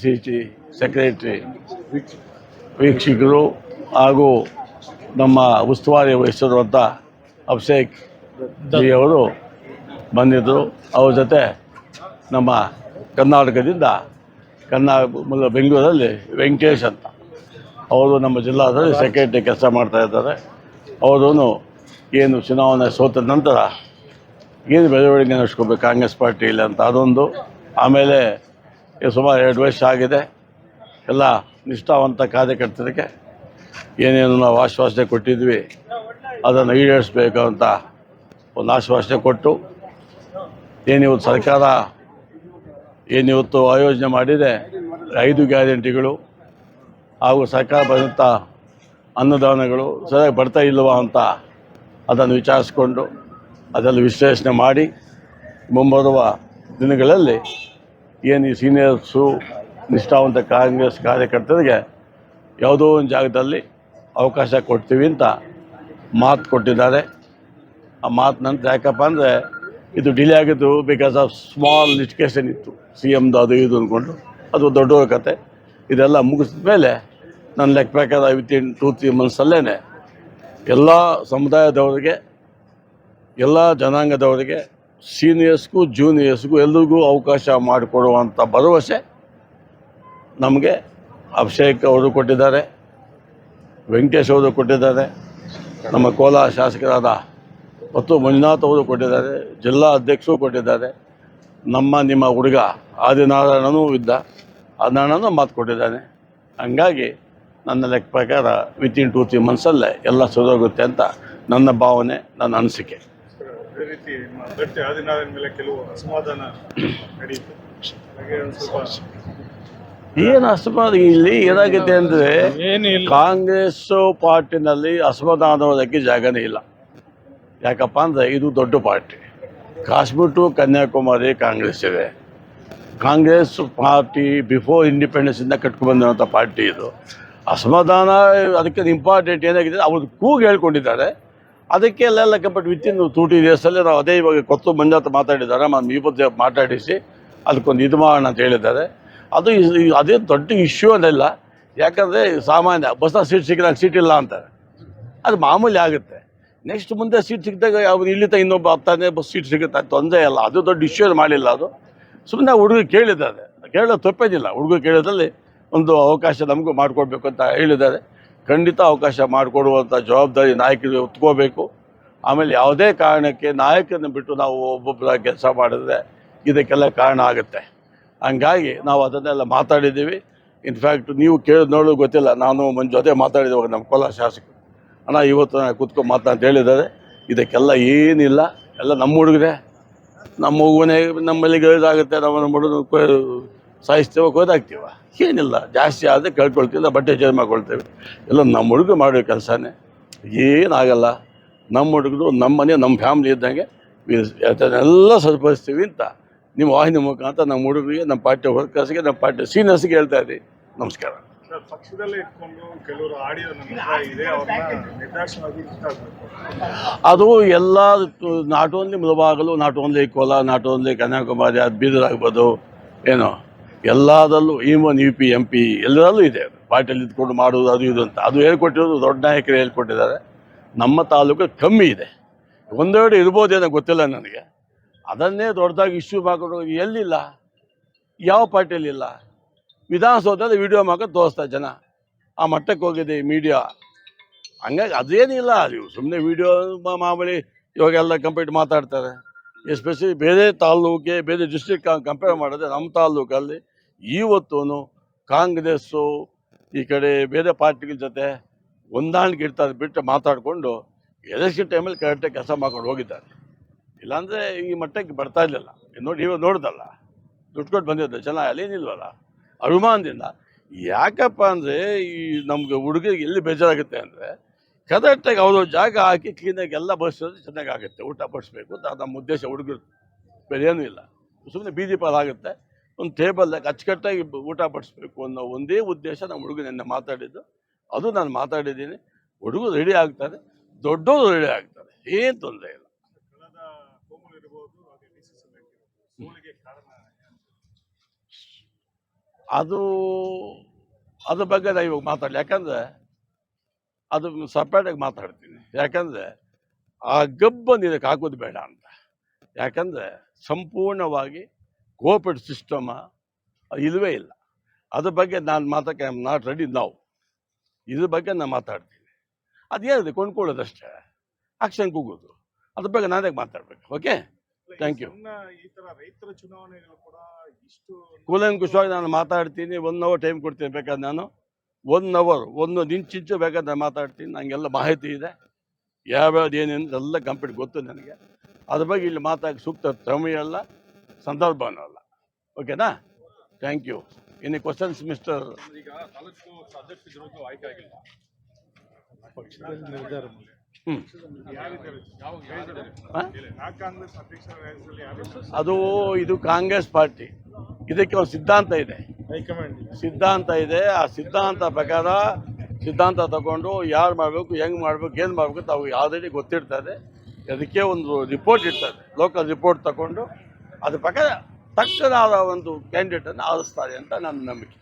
C secretary ವೀಕ್ಷಕರು ಹಾಗೂ ನಮ್ಮ ಉಸ್ತುವಾರಿ ವಹಿಸಿರುವಂಥ ಅಭಿಷೇಕ್ ಜಿ ಅವರು ಬಂದಿದ್ದರು. ಅವ್ರ ಜೊತೆ ನಮ್ಮ ಕರ್ನಾಟಕದಿಂದ ಕರ್ನಾಟಕ ಬೆಂಗಳೂರಲ್ಲಿ ವೆಂಕಟೇಶ್ ಅಂತ. ಅವರು ನಮ್ಮ ಜಿಲ್ಲಾದಲ್ಲಿ ಸೆಕ್ರೆಟರಿ ಕೆಲಸ ಮಾಡ್ತಾ ಇದ್ದಾರೆ. ಅವರು ಏನು ಚುನಾವಣೆ ಸೋತ ನಂತರ ಏನು ಬೆಳವಣಿಗೆ ನಡೆಸ್ಕೋಬೇಕು ಕಾಂಗ್ರೆಸ್ ಪಾರ್ಟಿಯಲ್ಲಿ ಅಂತ ಅದೊಂದು. ಆಮೇಲೆ ಸುಮಾರು ಎರಡು ವರ್ಷ ಆಗಿದೆ. ಎಲ್ಲ ನಿಷ್ಠಾವಂತ ಕಾರ್ಯಕರ್ತರಿಗೆ ಏನೇನು ನಾವು ಆಶ್ವಾಸನೆ ಕೊಟ್ಟಿದ್ವಿ. ಅದನ್ನು ಈಡೇರಿಸಬೇಕು ಅಂತ ಒಂದು ಆಶ್ವಾಸನೆ ಕೊಟ್ಟು ಏನಿವತ್ತು ಸರ್ಕಾರ ಏನಿವತ್ತು ಆಯೋಜನೆ ಮಾಡಿದೆ, ಐದು ಗ್ಯಾರಂಟಿಗಳು ಹಾಗೂ ಸರ್ಕಾರ ಬಂದಂಥ ಅನ್ನದಾನಗಳು ಸರಿಯಾಗಿ ಬರ್ತಾ ಇಲ್ಲವಾ ಅಂತ ಅದನ್ನು ವಿಚಾರಿಸ್ಕೊಂಡು ಅದನ್ನು ವಿಶ್ಲೇಷಣೆ ಮಾಡಿ ಮುಂಬರುವ ದಿನಗಳಲ್ಲಿ ಏನು ಈ ಸೀನಿಯರ್ಸು, ನಿಷ್ಠಾವಂತ ಕಾಂಗ್ರೆಸ್ ಕಾರ್ಯಕರ್ತರಿಗೆ ಯಾವುದೋ ಒಂದು ಜಾಗದಲ್ಲಿ ಅವಕಾಶ ಕೊಡ್ತೀವಿ ಅಂತ ಮಾತು ಕೊಟ್ಟಿದ್ದಾರೆ. ಆ ಮಾತು ನಂತರ ಯಾಕಪ್ಪ ಅಂದರೆ ಇದು ಡಿಲೇ ಆಗಿದ್ದು ಬಿಕಾಸ್ ಆಫ್ ಸ್ಮಾಲ್ ಲಿಟಿಗೇಷನ್ ಇತ್ತು. ಸಿ ಎಮ್ದು ಅದು ಇದು ಅಂದ್ಕೊಂಡು ಅದು ದೊಡ್ಡ ಕತೆ. ಇದೆಲ್ಲ ಮುಗಿಸಿದ ಮೇಲೆ ನನ್ನ ಲೆಕ್ಕ ಪ್ರಕಾರ ವಿತಿನ್ ಟೂ ತ್ರೀ ಮಂತ್ಸಲ್ಲೇ ಎಲ್ಲ ಸಮುದಾಯದವರಿಗೆ, ಎಲ್ಲ ಜನಾಂಗದವರಿಗೆ ಸೀನಿಯರ್ಸ್ಗೂ ಜೂನಿಯರ್ಸ್ಗೂ ಎಲ್ರಿಗೂ ಅವಕಾಶ ಮಾಡಿಕೊಡುವಂಥ ಭರವಸೆ ನಮಗೆ ಅಭಿಷೇಕ್ ಅವರು ಕೊಟ್ಟಿದ್ದಾರೆ, ವೆಂಕಟೇಶ್ ಅವರು ಕೊಟ್ಟಿದ್ದಾರೆ, ನಮ್ಮ ಕೋಲಾರ ಶಾಸಕರಾದ ಮತ್ತು ಮಂಜುನಾಥ್ ಅವರು ಕೊಟ್ಟಿದ್ದಾರೆ, ಜಿಲ್ಲಾ ಅಧ್ಯಕ್ಷರು ಕೊಟ್ಟಿದ್ದಾರೆ. ನಮ್ಮ, ನಿಮ್ಮ ಹುಡುಗ ಆದಿನಾರಾಯಣನೂ ಇದ್ದ, ಆದಿನಾರಾಯಣನೂ ಮಾತು ಕೊಟ್ಟಿದ್ದಾನೆ. ಹಂಗಾಗಿ ನನ್ನ ಲೆಕ್ಕ ಪ್ರಕಾರ ವಿತಿನ್ ಟೂ ತ್ರೀ ಮಂತ್ಸಲ್ಲೇ ಎಲ್ಲ ಸರಿಯೋಗುತ್ತೆ ಅಂತ ನನ್ನ ಭಾವನೆ, ನನ್ನ ಅನಿಸಿಕೆ. ಅದೇ ರೀತಿ ನಿಮ್ಮ ಅಭ್ಯರ್ಥಿ ಆದಿನಾದ ಮೇಲೆ ಕೆಲವು ಅಸಮಾಧಾನ ನಡೆಯಿತು. ಹಾಗೆ ಒಂದು ಸ್ವಲ್ಪ ಏನು ಅಸಮಾಧಾನ? ಇಲ್ಲಿ ಏನಾಗುತ್ತೆ ಅಂದರೆ ಕಾಂಗ್ರೆಸ್ ಪಾರ್ಟಿನಲ್ಲಿ ಅಸಮಾಧಾನವಾದಕ್ಕೆ ಜಾಗನೇ ಇಲ್ಲ. ಯಾಕಪ್ಪ ಅಂದರೆ ಇದು ದೊಡ್ಡ ಪಾರ್ಟಿ. ಕಾಶ್ಮೀರ್ ಟು ಕನ್ಯಾಕುಮಾರಿ ಕಾಂಗ್ರೆಸ್ ಇದೆ. ಕಾಂಗ್ರೆಸ್ ಪಾರ್ಟಿ ಬಿಫೋರ್ ಇಂಡಿಪೆಂಡೆನ್ಸ್ ಇಂಡಿಪೆಂಡೆನ್ಸಿಂದ ಕಟ್ಕೊಂಡ್ಬಂದಿರುವಂಥ ಪಾರ್ಟಿ ಇದು. ಅಸಮಾಧಾನ ಅದಕ್ಕೆ ಇಂಪಾರ್ಟೆಂಟ್ ಏನಾಗಿದೆ ಅವ್ರದ್ದು ಕೂಗು ಹೇಳ್ಕೊಂಡಿದ್ದಾರೆ. ಅದಕ್ಕೆ ಎಲ್ಲ ಕಂಪಟ್ ವಿತಿನ್ ಟೂ ಟಿ ಡೇಸಲ್ಲಿ ನಾವು ಅದೇ ಇವಾಗ ಕೊತ್ತು ಮಂಜಾತ ಮಾತಾಡಿದ್ದಾರೆ. ಈ ಬಗ್ಗೆ ಮಾತಾಡಿಸಿ ಅದಕ್ಕೊಂದು ಇದು ಮಾಡೋಣ ಅಂತ ಹೇಳಿದ್ದಾರೆ. ಅದು ಅದೇ ದೊಡ್ಡ ಇಶ್ಯೂ ಅನ್ನಲ್ಲ ಯಾಕಂದರೆ ಸಾಮಾನ್ಯ ಬಸ್ ಸೀಟ್ ಸಿಕ್ಕಿದಾಗ ಸೀಟ್ ಇಲ್ಲ ಅಂತಾರೆ. ಅದು ಮಾಮೂಲಿ ಆಗುತ್ತೆ. ನೆಕ್ಸ್ಟ್ ಮುಂದೆ ಸೀಟ್ ಸಿಕ್ಕಿದಾಗ ಅವ್ರು ಇಲ್ಲಿ ತ ಇನ್ನೊಬ್ಬ ಹತ್ತಾನೆ ಬಸ್ ಸೀಟ್ ಸಿಗುತ್ತೆ ತೊಂದರೆ ಇಲ್ಲ. ಅದು ದೊಡ್ಡ ಇಶ್ಯೂ ಮಾಡಿಲ್ಲ ಅದು. ಸುಮ್ಮನೆ ಹುಡುಗ ಕೇಳಿದ್ದಾರೆ. ಕೇಳೋದು ತಪ್ಪೇನಿಲ್ಲ. ಹುಡುಗ ಕೇಳೋದ್ರಲ್ಲಿ ಒಂದು ಅವಕಾಶ ನಮಗೂ ಮಾಡಿಕೊಡ್ಬೇಕು ಅಂತ ಹೇಳಿದ್ದಾರೆ. ಖಂಡಿತ ಅವಕಾಶ ಮಾಡಿಕೊಡುವಂಥ ಜವಾಬ್ದಾರಿ ನಾಯಕರು ಒತ್ಕೋಬೇಕು ಆಮೇಲೆ ಯಾವುದೇ ಕಾರಣಕ್ಕೆ ನಾಯಕರನ್ನ ಬಿಟ್ಟು ನಾವು ಒಬ್ಬೊಬ್ಬರ ಕೆಲಸ ಮಾಡಿದ್ರೆ ಇದಕ್ಕೆಲ್ಲ ಕಾರಣ ಆಗುತ್ತೆ. ಹಂಗಾಗಿ ನಾವು ಅದನ್ನೆಲ್ಲ ಮಾತಾಡಿದ್ದೀವಿ. ಇನ್ಫ್ಯಾಕ್ಟ್ ನೀವು ಕೇಳಿದ ನೋಡಲು ಗೊತ್ತಿಲ್ಲ, ನಾನು ಮಂಜು ಜೊತೆ ಮಾತಾಡಿದ್ದೇವೆ ನಮ್ಮ ಕೋಲಾರ ಶಾಸಕರು. ಅಣ್ಣ, ಇವತ್ತು ನಾನು ಕೂತ್ಕೊಂಡು ಅಂತ ಹೇಳಿದ್ದಾರೆ. ಇದಕ್ಕೆಲ್ಲ ಏನಿಲ್ಲ, ಎಲ್ಲ ನಮ್ಮ ಹುಡುಗರೇ. ನಮ್ಮ ಮಗುವನೇ ನಮ್ಮಲ್ಲಿ ಇದಾಗುತ್ತೆ ನಮ್ಮ ನಮ್ಮ ಸಾಯಿಸ್ತೇವೆ ಗೋದಾಗ್ತೀವ ಏನಿಲ್ಲ ಜಾಸ್ತಿ ಆದರೆ ಕೇಳ್ಕೊಳ್ತೀವಿ ಬಟ್ಟೆ ಚೇಂಜ್ ಮಾಡ್ಕೊಳ್ತೇವೆ. ಎಲ್ಲ ನಮ್ಮ ಹುಡುಗ ಮಾಡೋ ಕೆಲಸನೇ. ಏನಾಗಲ್ಲ ನಮ್ಮ ಹುಡುಗರು ನಮ್ಮ ಮನೆ ನಮ್ಮ ಫ್ಯಾಮ್ಲಿ ಇದ್ದಂಗೆ ಎಲ್ಲ ಸರಿಪಡಿಸ್ತೀವಿ ಅಂತ ನಿಮ್ಮ ವಾಹಿನಿ ಮುಖಾಂತರ ನಮ್ಮ ಹುಡುಗರಿಗೆ ನಮ್ಮ ಪಾರ್ಟಿ ವರ್ಕರ್ಸ್ಗೆ ನಮ್ಮ ಪಾರ್ಟಿ ಸೀನಿಯರ್ಸ್ಗೆ ಹೇಳ್ತಾ ಇದ್ದೀವಿ ನಮಸ್ಕಾರ. ಪಕ್ಷದಲ್ಲೇ ಇಟ್ಕೊಂಡು ಕೆಲವರು ಆಡಿಯೋ ಇದೆ ಅದು ಎಲ್ಲ not only Mulbagal not only Kolar not only Kanyakumari ಅದು ಬೀದರ್ ಆಗ್ಬೋದು ಏನೋ. ಎಲ್ಲದಲ್ಲೂ even U P, M P ಎಲ್ಲರಲ್ಲೂ ಇದೆ ಪಾರ್ಟಿಯಲ್ಲಿ ಇದ್ಕೊಂಡು ಮಾಡೋದು ಅದು ಇದು ಅಂತ. ಅದು ಹೇಳ್ಕೊಟ್ಟಿರೋದು ದೊಡ್ಡ ನಾಯಕರು ಹೇಳ್ಕೊಟ್ಟಿದ್ದಾರೆ. ನಮ್ಮ ತಾಲೂಕು ಕಮ್ಮಿ ಇದೆ. ಒಂದೆರಡು ಇರ್ಬೋದೇನೋ ಗೊತ್ತಿಲ್ಲ ನನಗೆ. ಅದನ್ನೇ ದೊಡ್ಡದಾಗಿ ಇಶ್ಯೂ ಮಾಡ್ಕೊಂಡು ಎಲ್ಲಿಲ್ಲ? ಯಾವ ಪಾರ್ಟಿಯಲ್ಲಿಲ್ಲ ವಿಧಾನಸೌಧದಲ್ಲಿ ವಿಡಿಯೋ ಮಾಡ್ಕೊಂಡು ತೋರಿಸ್ತಾರೆ ಜನ. ಆ ಮಟ್ಟಕ್ಕೆ ಹೋಗಿದೆ ಮೀಡಿಯಾ. ಹಂಗಾಗಿ ಅದೇನಿಲ್ಲ ಅದು ಸುಮ್ಮನೆ ವಿಡಿಯೋ ಮಾಮೂಲಿ ಇವಾಗೆಲ್ಲ ಕಂಪ್ಲೀಟ್ ಮಾತಾಡ್ತಾರೆ. ಎಸ್ಪೆಷಲಿ ಬೇರೆ ತಾಲೂಕಿಗೆ ಬೇರೆ ಡಿಸ್ಟ್ರಿಕ್ಟ್ ಕಂಪೇರ್ ಮಾಡಿದ್ರೆ ನಮ್ಮ ತಾಲೂಕಲ್ಲಿ ಇವತ್ತೂ ಕಾಂಗ್ರೆಸ್ಸು ಈ ಕಡೆ ಬೇರೆ ಪಾರ್ಟಿಗಳ ಜೊತೆ ಹೊಂದಾಣಿಕೆ ಇರ್ತಾರೆ ಬಿಟ್ಟು ಮಾತಾಡಿಕೊಂಡು ಎಲೆಕ್ಷನ್ ಟೈಮಲ್ಲಿ ಕರೆಕ್ಟಾಗಿ ಕೆಲಸ ಮಾಡ್ಕೊಂಡು ಹೋಗಿದ್ದಾರೆ. ಇಲ್ಲಾಂದರೆ ಈ ಮಟ್ಟಕ್ಕೆ ಬರ್ತಾ ಇರಲಿಲ್ಲ ನೋಡಿ, ಇವಾಗ ನೋಡಿದಲ್ಲ. ದುಡ್ಡು ಕೊಟ್ಟು ಬಂದಿದ್ದೆ ಜನ ಅಲ್ಲೇನಿಲ್ವಲ್ಲ? ಅಭಿಮಾನದಿಂದ ಯಾಕಪ್ಪ ಅಂದರೆ ಈ ನಮ್ಗೆ ಹುಡುಗರಿಗೆ ಎಲ್ಲಿ ಬೇಜಾರಾಗುತ್ತೆ ಅಂದರೆ ಕರೆಕ್ಟಾಗಿ ಅವರು ಜಾಗ ಹಾಕಿ ಕ್ಲೀನಾಗಿ ಎಲ್ಲ ಬಡಿಸೋದು ಚೆನ್ನಾಗಿ ಆಗುತ್ತೆ ಊಟ ಬಡಿಸ್ಬೇಕು ಅಂತ ನಮ್ಮ ಉದ್ದೇಶ ಹುಡುಗರು ಬೇರೆ ಏನೂ ಇಲ್ಲ. ಸುಮ್ಮನೆ ಬೀದಿ ಪಾಲ್ ಆಗುತ್ತೆ. ಒಂದು ಟೇಬಲ್ದಾಗ ಅಚ್ಚುಕಟ್ಟಾಗಿ ಊಟ ಬಡಿಸ್ಬೇಕು ಅನ್ನೋ ಒಂದೇ ಉದ್ದೇಶ ನಮ್ಮ ಹುಡುಗ ನಿನ್ನೆ ಮಾತಾಡಿದ್ದು. ಅದು ನಾನು ಮಾತಾಡಿದ್ದೀನಿ. ಹುಡುಗರು ರೆಡಿ ಆಗ್ತಾರೆ. ದೊಡ್ಡವರು ರೆಡಿ ಆಗ್ತಾರೆ. ಏನು ತೊಂದರೆ ಇಲ್ಲ. ಅದು ಅದ್ರ ಬಗ್ಗೆ ನಾನು ಇವಾಗ ಮಾತಾಡಲಿ. ಯಾಕಂದರೆ ಅದು ಸಪ್ರೇಟಾಗಿ ಮಾತಾಡ್ತೀನಿ. ಯಾಕಂದರೆ ಆ ಗಬ್ಬನ್ನು ಇದಕ್ಕೆ ಹಾಕೋದು ಬೇಡ ಅಂತ. ಯಾಕಂದರೆ ಸಂಪೂರ್ಣವಾಗಿ ಕೋಪರೇಟ್ ಸಿಸ್ಟಮ ಇಲ್ಲವೇ ಇಲ್ಲ. ಅದ್ರ ಬಗ್ಗೆ ನಾನು ಐ ಆಮ್ ನಾಟ್ ರೆಡಿ ನಾವು ಇದ್ರ ಬಗ್ಗೆ ನಾನು ಮಾತಾಡ್ತೀನಿ. ಅದೇನಿದೆ ಕೊಂಡ್ಕೊಳ್ಳೋದಷ್ಟೇ. ಆಕ್ಷನ್ ಕೂಗೋದು. ಅದ್ರ ಬಗ್ಗೆ ನಾನೇ ಮಾತಾಡ್ಬೇಕು? ಓಕೆ ಥ್ಯಾಂಕ್ ಯು ರೈತರ ಚುನಾವಣೆಗಳು ಕೂಡ ಇಷ್ಟು ಕೂಲಂಕುಷವಾಗಿ ನಾನು ಮಾತಾಡ್ತೀನಿ. ಒನ್ ಅವರ್ ಟೈಮ್ ಕೊಡ್ತೀನಿ ಬೇಕಾದ್ರೆ ನಾನು. ಒನ್ ಅವರ್ ಒಂದು ನಿಂಚಿಂಚು ಬೇಕಾದ್ರೆ ನಾನು ಮಾತಾಡ್ತೀನಿ. ನನಗೆಲ್ಲ ಮಾಹಿತಿ ಇದೆ. ಯಾವ್ಯಾವ್ದು ಏನೇನು ಎಲ್ಲ ಕಂಪ್ಲೀಟ್ ಗೊತ್ತು ನನಗೆ. ಅದ್ರ ಬಗ್ಗೆ ಇಲ್ಲಿ ಮಾತಾಡಿ ಸೂಕ್ತ ಅಲ್ಲ ಸಂದರ್ಭನೂ ಅಲ್ಲ. ಓಕೆನಾ? Thank you any questions mister ಅದು ಇದು ಕಾಂಗ್ರೆಸ್ ಪಾರ್ಟಿ. ಇದಕ್ಕೆ ಒಂದು ಸಿದ್ಧಾಂತ ಇದೆ. ಸಿದ್ಧಾಂತ ಇದೆ. ಆ ಸಿದ್ಧಾಂತ ಪ್ರಕಾರ ಸಿದ್ಧಾಂತ ತಗೊಂಡು ಯಾರು ಮಾಡಬೇಕು, ಹೆಂಗೆ ಮಾಡಬೇಕು, ಏನು ಮಾಡಬೇಕು ತಾವು ಆಲ್ರೆಡಿ ಗೊತ್ತಿರ್ತದೆ. ಅದಕ್ಕೆ ಒಂದು ರಿಪೋರ್ಟ್ ಇರ್ತದೆ. ಲೋಕಲ್ ರಿಪೋರ್ಟ್ ತಗೊಂಡು ಅದ್ರ ಪ್ರಕಾರ ತಕ್ಷಣದ ಒಂದು ಕ್ಯಾಂಡಿಡೇಟನ್ನು ಆರಿಸ್ತಾರೆ ಅಂತ ನನ್ನ ನಂಬಿಕೆ.